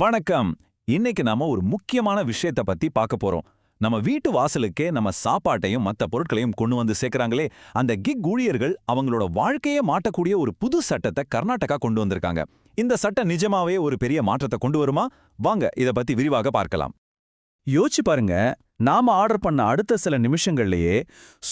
வணக்கம். இன்னைக்கு நாம ஒரு முக்கியமான விஷயத்த பத்தி பார்க்க போறோம். நம்ம வீட்டு வாசலுக்கே நம்ம சாப்பாட்டையும் மத்த பொருட்களையும் கொண்டு வந்து சேர்க்கறாங்களே அந்த கிக் ஊழியர்கள் அவங்களோட வாழ்க்கையே மாட்டக்கூடிய ஒரு புது சட்டத்தை கர்நாடகா கொண்டு வந்திருக்காங்க. இந்த சட்டம் நிஜமாவே ஒரு பெரிய மாற்றத்தை கொண்டு வருமா? வாங்க இத பத்தி விரிவாக பார்க்கலாம். யோசிச்சு பாருங்க நாம ஆர்டர் பண்ண அடுத்த சில நிமிஷங்கள்லயே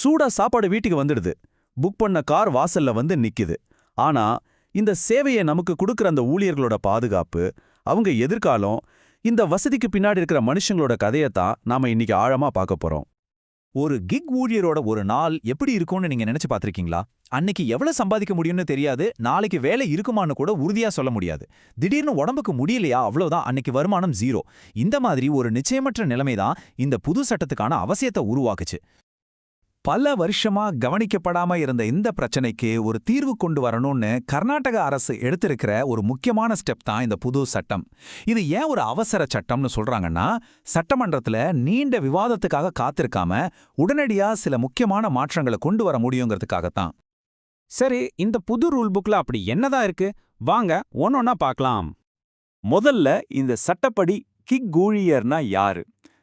சூடா சாப்பாடு வீட்டுக்கு வந்துடுது. புக் பண்ண கார் வாசல்ல வந்து நிக்குது. ஆனா இந்த சேவையை நமக்கு கொடுக்கிற அந்த ஊழியர்களோட பாதுகாப்பு அவங்க எதிர்காலம் இந்த வசதிக்கு பின்னாடி இருக்கிற மனுஷங்களோட கதையத்தான் நாம இன்னைக்கு ஆழமா பார்க்க போறோம். ஒரு கிக் ஊழியரோட ஒரு நாள் எப்படி இருக்கும்னு நீங்க நினைச்சு பார்த்துருக்கீங்களா? அன்னைக்கு எவ்வளவு சம்பாதிக்க முடியும்னு தெரியாது நாளைக்கு வேலை இருக்குமான்னு கூட உறுதியா சொல்ல முடியாது. திடீர்னு உடம்புக்கு முடியலையா? அவ்வளவுதான் அன்னைக்கு வருமானம் ஜீரோ இந்த மாதிரி ஒரு நிச்சயமற்ற நிலைமை தான் இந்த புது சட்டத்துக்கான அவசியத்தை உருவாக்குச்சு. பல வருஷமா கவனிக்கப்படாம இருந்த இந்த பிரச்சனைக்கு ஒரு தீர்வு கொண்டு வரணும்னு கர்நாடக அரசு எடுத்திருக்கிற ஒரு முக்கியமான ஸ்டெப் தான் இந்த புது சட்டம். இது ஏன் ஒரு அவசர சட்டம்னு சொல்றாங்கன்னா சட்டமன்றத்துல நீண்ட விவாதத்துக்காக காத்திருக்காம உடனடியா சில முக்கியமான மாற்றங்களை கொண்டு வர முடியுங்கிறதுக்காகத்தான். சரி இந்த புது ரூல் புக்ல அப்படி என்னதான் இருக்கு? வாங்க ஒன்னொன்னா பார்க்கலாம். முதல்ல இந்த சட்டப்படி கிக் ஊழியர்னா யாரு?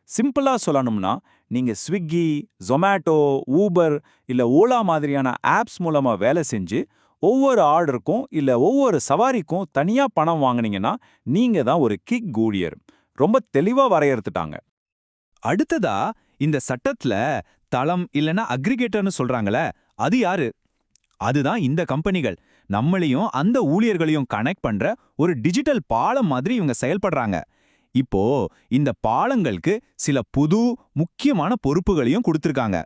சிம்பிளா சொல்லணும்னா நீங்க ஸ்விக்கி ஜொமேட்டோ ஊபர் இல்ல ஓலா மாதிரியான ஆப்ஸ் மூலமா வேலை செஞ்சு ஒவ்வொரு ஆர்டருக்கும் இல்ல ஒவ்வொரு சவாரிக்கும் தனியா பணம் வாங்குனீங்கன்னா நீங்க தான் ஒரு கிக் ஊழியர் ரொம்ப தெளிவா வரையறுத்துட்டாங்க. அடுத்ததா இந்த சட்டத்துல தளம் இல்லனா அக்ரிகேட்டர்னு சொல்றாங்களே அது யாரு? அதுதான் இந்த கம்பெனிகள். நம்மளையும் அந்த ஊழியர்களையும் கனெக்ட் பண்ற ஒரு டிஜிட்டல் பாலம் மாதிரி இவங்க செயல்படுறாங்க. இப்போ இந்த பாலங்களுக்கு சில புது முக்கியமான பொறுப்புகளையும் கொடுத்திருக்காங்க.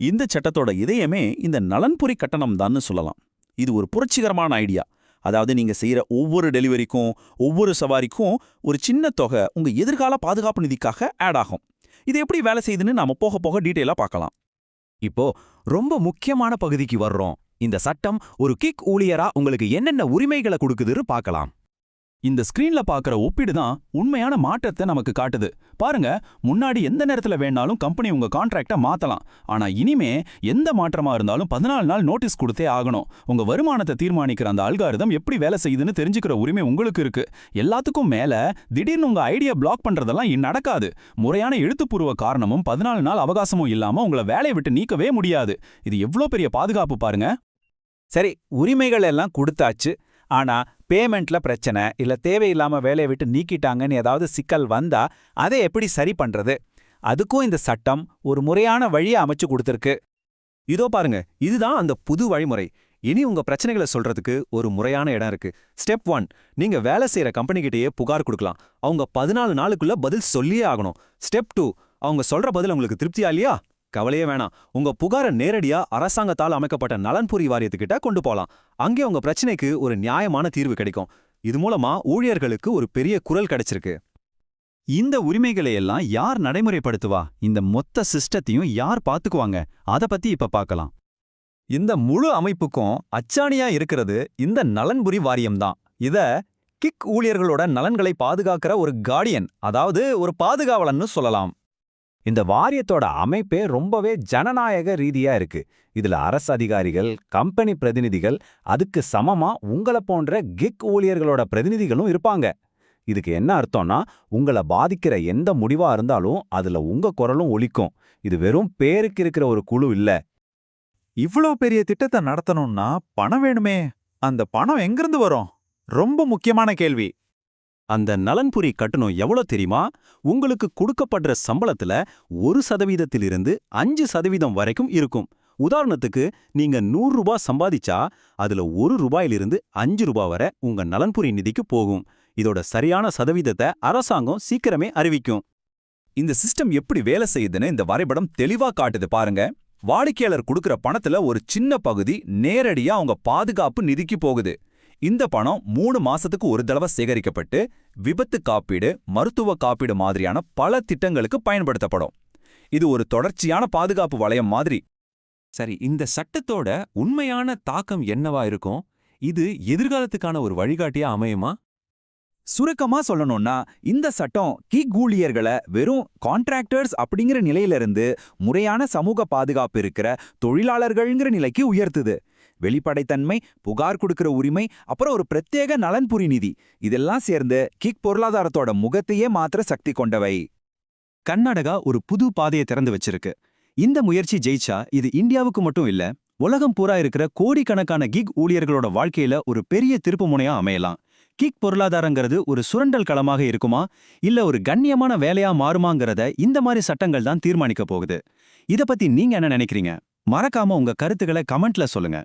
இந்த சட்டத்தோட இதயமே இந்த நலன்புரி கட்டணம் தான்னு சொல்லலாம். இது ஒரு புரட்சிகரமான ஐடியா. அதாவது நீங்க செய்யற ஒவ்வொரு டெலிவரிக்கும் ஒவ்வொரு சவாரிக்கும் ஒரு சின்ன தொகை உங்க எதிர்கால பாதுகாப்பு நிதிக்காக ஆட் ஆகும். இது எப்படி வேலை செய்யுதுன்னு நாம போக போக டீட்டெயிலா பார்க்கலாம். இப்போ ரொம்ப முக்கியமான பகுதிக்கு வர்றோம். இந்த சட்டம் ஒரு கிக் ஊழியரா உங்களுக்கு என்னென்ன உரிமைகளை கொடுக்குதுன்னு பார்க்கலாம். இந்த ஸ்கிரீன்ல பாக்குற ஒப்பீடு தான் உண்மையான மாற்றத்தை நமக்கு காட்டுது. பாருங்க முன்னாடி எந்த நேரத்துல வேணாலும் கம்பெனி உங்க கான்ட்ராக்டை மாத்தலாம். ஆனா இனிமே எந்த மாற்றமா இருந்தாலும் பதினாலு நாள் நோட்டீஸ் கொடுத்தே ஆகணும். உங்க வருமானத்தை தீர்மானிக்கிற அந்த அல்காரிதம் எப்படி வேலை செய்யுதுன்னு தெரிஞ்சுக்கிற உரிமை உங்களுக்கு இருக்கு. எல்லாத்துக்கும் மேல திடீர்னு உங்க ஐடியா பிளாக் பண்றதெல்லாம் நடக்காது. முறையான எழுத்துப்பூர்வ காரணமும் பதினாலு நாள் அவகாசமும் இல்லாம உங்களை வேலையை விட்டு நீக்கவே முடியாது. இது எவ்வளோ பெரிய பாதுகாப்பு பாருங்க. சரி உரிமைகள் எல்லாம் கொடுத்தாச்சு. ஆனா பேமெண்ட்ல பிரச்சனை இல்ல தேவையில்லாம வேலையை விட்டு நீக்கிட்டாங்கன்னு ஏதாவது சிக்கல் வந்தா அதை எப்படி சரி பண்றது? அதுக்கும் இந்த சட்டம் ஒரு முறையான வழியை அமைச்சு கொடுத்திருக்கு. இதோ பாருங்க இதுதான் அந்த புது வழிமுறை. இனி உங்க பிரச்சனைகளை சொல்றதுக்கு ஒரு முறையான இடம் இருக்கு. ஸ்டெப் ஒன் நீங்க வேலை செய்யற கம்பெனிகிட்டயே புகார் கொடுக்கலாம். அவங்க பதினாலு நாளுக்குள்ள பதில் சொல்லியே ஆகணும். ஸ்டெப் டூ அவங்க சொல்ற பதில் உங்களுக்கு திருப்தியா இல்லையா? கவலையே வேணாம். உங்க புகாரை நேரடியா அரசாங்கத்தால் அமைக்கப்பட்ட நலன்புரி வாரியத்துக்கிட்ட கொண்டு போலாம். அங்கே உங்க பிரச்சனைக்கு ஒரு நியாயமான தீர்வு கிடைக்கும். இது மூலமா ஊழியர்களுக்கு ஒரு பெரிய குரல் கிடைச்சிருக்கு. இந்த உரிமைகளை எல்லாம் யார் நடைமுறைப்படுத்துவா? இந்த மொத்த சிஸ்டத்தையும் யார் பாத்துக்குவாங்க? அத பத்தி இப்ப பார்க்கலாம் இந்த முழு அமைப்புக்கும் அச்சாணியா இருக்கிறது இந்த நலன்புரி வாரியம்தான் இத கிக் ஊழியர்களோட நலன்களை பாதுகாக்கிற ஒரு கார்டியன் அதாவது ஒரு பாதுகாவலன்னு சொல்லலாம். இந்த வாரியத்தோட அமைப்பே ரொம்பவே ஜனநாயக ரீதியா இருக்கு. இதுல அரசு அதிகாரிகள் கம்பெனி பிரதிநிதிகள் அதுக்கு சமமா உங்களை போன்ற கிக் ஊழியர்களோட பிரதிநிதிகளும் இருப்பாங்க. இதுக்கு என்ன அர்த்தம்னா உங்களை பாதிக்கிற எந்த முடிவா இருந்தாலும் அதுல உங்க குரலும் ஒழிக்கும் இது வெறும் பேருக்கு இருக்கிற ஒரு குழு இல்ல. இவ்ளோ பெரிய திட்டத்தை நடத்தணும்னா பணம் வேணுமே. அந்த பணம் எங்கிருந்து வரும்? ரொம்ப முக்கியமான கேள்வி. அந்த நலன்புரி கட்டணம் எவ்வளோ தெரியுமா? உங்களுக்கு கொடுக்கப்படுற சம்பளத்துல ஒரு சதவீதத்திலிருந்து அஞ்சு சதவீதம் வரைக்கும் இருக்கும். உதாரணத்துக்கு நீங்க நூறு ரூபாய் சம்பாதிச்சா அதுல ஒரு ரூபாயிலிருந்து அஞ்சு ரூபாய் வரை உங்க நலன்புரி நிதிக்கு போகும். இதோட சரியான சதவீதத்தை அரசாங்கம் சீக்கிரமே அறிவிக்கும். இந்த சிஸ்டம் எப்படி வேலை செய்யுதுன்னு இந்த வரைபடம் தெளிவா காட்டுது பாருங்க. வாடிக்கையாளர் கொடுக்கிற பணத்துல ஒரு சின்ன பகுதி நேரடியா அவங்க பாதுகாப்பு நிதிக்கு போகுது. இந்த பணம் மூணு மாசத்துக்கு ஒரு தடவை சேகரிக்கப்பட்டு விபத்து காப்பீடு மருத்துவ காப்பீடு மாதிரியான பல திட்டங்களுக்கு பயன்படுத்தப்படும். இது ஒரு தொடர்ச்சியான பாதுகாப்பு வளையம் மாதிரி. சரி இந்த சட்டத்தோட உண்மையான தாக்கம் என்னவா இருக்கும்? இது எதிர்காலத்துக்கான ஒரு வழிகாட்டியா அமையுமா? சுருக்கமா சொல்லணும்னா இந்த சட்டம் கிக் ஊழியர்களை வெறும் கான்ட்ராக்டர்ஸ் அப்படிங்கிற நிலையிலிருந்து முறையான சமூக பாதுகாப்பு இருக்கிற தொழிலாளர்கள்ங்கிற நிலைக்கு உயர்த்துது. வெளிப்படைத்தன்மை புகார் கொடுக்கிற உரிமை அப்புறம் ஒரு பிரத்யேக நலன்புரி நிதி. இதெல்லாம் சேர்ந்து கிக் பொருளாதாரத்தோட முகத்தையே மாத்திர சக்தி கொண்டவை. கர்நாடகா ஒரு புது பாதையை திறந்து வச்சிருக்கு. இந்த முயற்சி ஜெயிச்சா இது இந்தியாவுக்கு மட்டும் இல்ல உலகம் பூரா இருக்கிற கோடிக்கணக்கான கிக் ஊழியர்களோட வாழ்க்கையில ஒரு பெரிய திருப்புமுனையா அமையலாம். கிக் பொருளாதாரங்கிறது ஒரு சுரண்டல் களமாக இருக்குமா இல்ல ஒரு கண்ணியமான வேலையா மாறுமாங்கிறத இந்த மாதிரி சட்டங்கள் தான் தீர்மானிக்க போகுது. இத பத்தி நீங்க என்ன நினைக்கிறீங்க? மறக்காம உங்க கருத்துக்களை கமெண்ட்ல சொல்லுங்க.